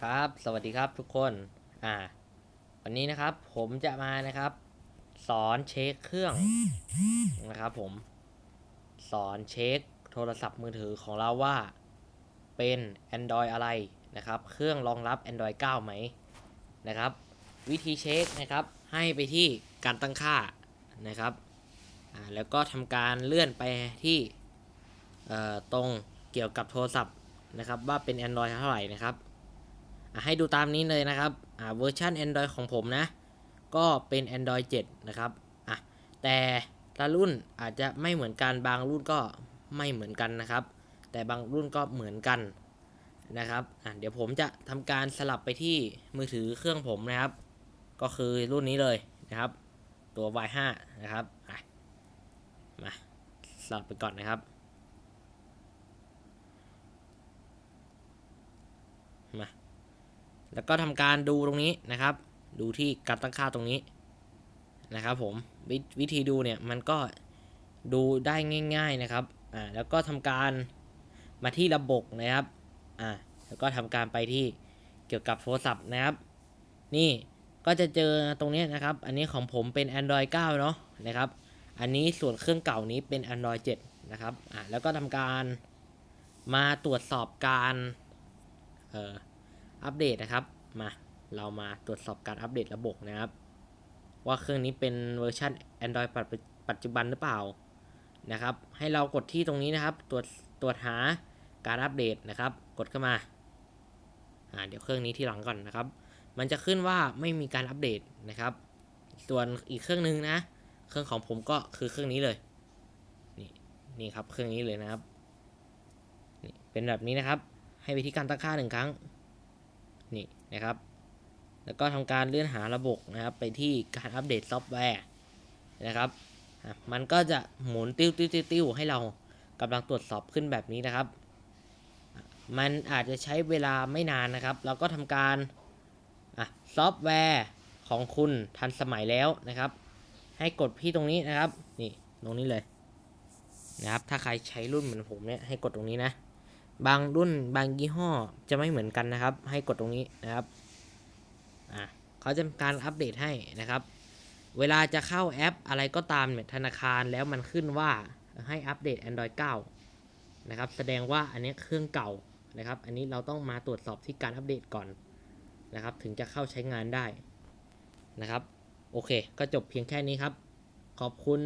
ครับ สวัสดีครับทุกคน อ่า วันนี้นะครับ ผมจะมานะครับ สอนเช็คเครื่องนะครับ ผม สอนเช็คโทรศัพท์มือถือของเราว่า เป็น Android อะไรนะครับ เครื่องรองรับ Android 9 ไหมนะครับ วิธีเช็คนะครับ ให้ไปที่การตั้งค่านะครับ อ่า แล้วก็ทำการเลื่อนไปที่เอ่อตรงเกี่ยวกับโทรศัพท์นะครับว่าเป็น Android เท่าไหร่นะครับ ให้ดูตามนี้เลยนะครับอ่าเวอร์ชัน Android ของผมนะ ก็เป็น Android 7 นะครับอะแต่ละรุ่นอาจจะไม่เหมือนกันบางรุ่นก็ไม่เหมือนกันนะครับ แต่บางรุ่นก็เหมือนกันนะครับอะเดี๋ยวผมจะทำการสลับไปที่มือถือเครื่องผมนะครับ ก็คือรุ่นนี้เลยนะครับ ตัว Y5 นะครับอะมาสลับไปก่อนนะครับ มา แล้วก็ทำการดูตรงนี้นะครับ ดูที่การตั้งค่าตรงนี้นะครับผมววิธีดูเนี่ยมันก็ดูได้ง่าย ๆนะครับอ่าแล้วก็ทำการมาที่ระบบนะครับอ่าแล้วก็ทำการไปที่เกี่ยวกับโทรศัพท์นะครับ นี่ก็จะเจอตรงนี้นะครับ อันนี้ของผมเป็น Android 9 เนาะนะครับ อันนี้ส่วนเครื่องเก่านี้เป็น Android 7 นะครับอ่าแล้วก็ทำการมาตรวจสอบการเอ่อ อัปเดตนะครับ มาเรามาตรวจสอบการอัปเดตระบบนะครับ ว่าเครื่องนี้เป็นเวอร์ชัน Android ปัจปัจจุบันหรือเปล่านะครับ ให้เรากดที่ตรงนี้นะครับ ตรวจตรวจหาการอัปเดตนะครับ กดเข้ามาอ่าเดี๋ยวเครื่องนี้ที่หลังก่อนนะครับ มันจะขึ้นว่าไม่มีการอัปเดตนะครับ ส่วนอีกเครื่องนึงนะ เครื่องของผมก็คือเครื่องนี้เลย นี่นี่ครับเครื่องนี้เลยนะครับนี่เป็นแบบนี้นะครับ ให้ไปที่การตั้งค่าหนึ่งครั้ง นี่นะครับ แล้วก็ทำการเลื่อนหาระบบนะครับ ไปที่การอัปเดตซอฟต์แวร์นะครับมันก็จะหมุนติ้วติ้วติ้วให้เรากำลังตรวจสอบขึ้นแบบนี้นะครับ มันอาจจะใช้เวลาไม่นานนะครับ เราก็ทำการซอฟต์แวร์ของคุณทันสมัยแล้วนะครับ ให้กดที่ตรงนี้นะครับ นี่ตรงนี้เลยนะครับ ถ้าใครใช้รุ่นเหมือนผมเนี่ยให้กดตรงนี้นะ บางรุ่นบางยี่ห้อจะไม่เหมือนกันนะครับ ให้กดตรงนี้นะครับอะเขาจะทำการอัปเดตให้นะครับ เวลาจะเข้าแอปอะไรก็ตามเนี่ยธนาคารแล้วมันขึ้นว่าให้อัปเดต Android 9 นะครับ แสดงว่าอันนี้เครื่องเก่านะครับ อันนี้เราต้องมาตรวจสอบที่การอัปเดตก่อนนะครับ ถึงจะเข้าใช้งานได้นะครับ โอเค ก็จบเพียงแค่นี้ครับ ขอบคุณ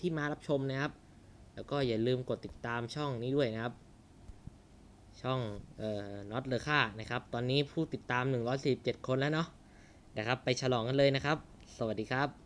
ที่มารับชมนะครับ แล้วก็อย่าลืมกดติดตามช่องนี้ด้วยนะครับ ช่องเอ่อน็อตเลอค่านะครับ ตอนนี้ผู้ติดตาม 147 คนแล้วเนาะนะครับ ไปฉลองกันเลยนะครับ สวัสดีครับ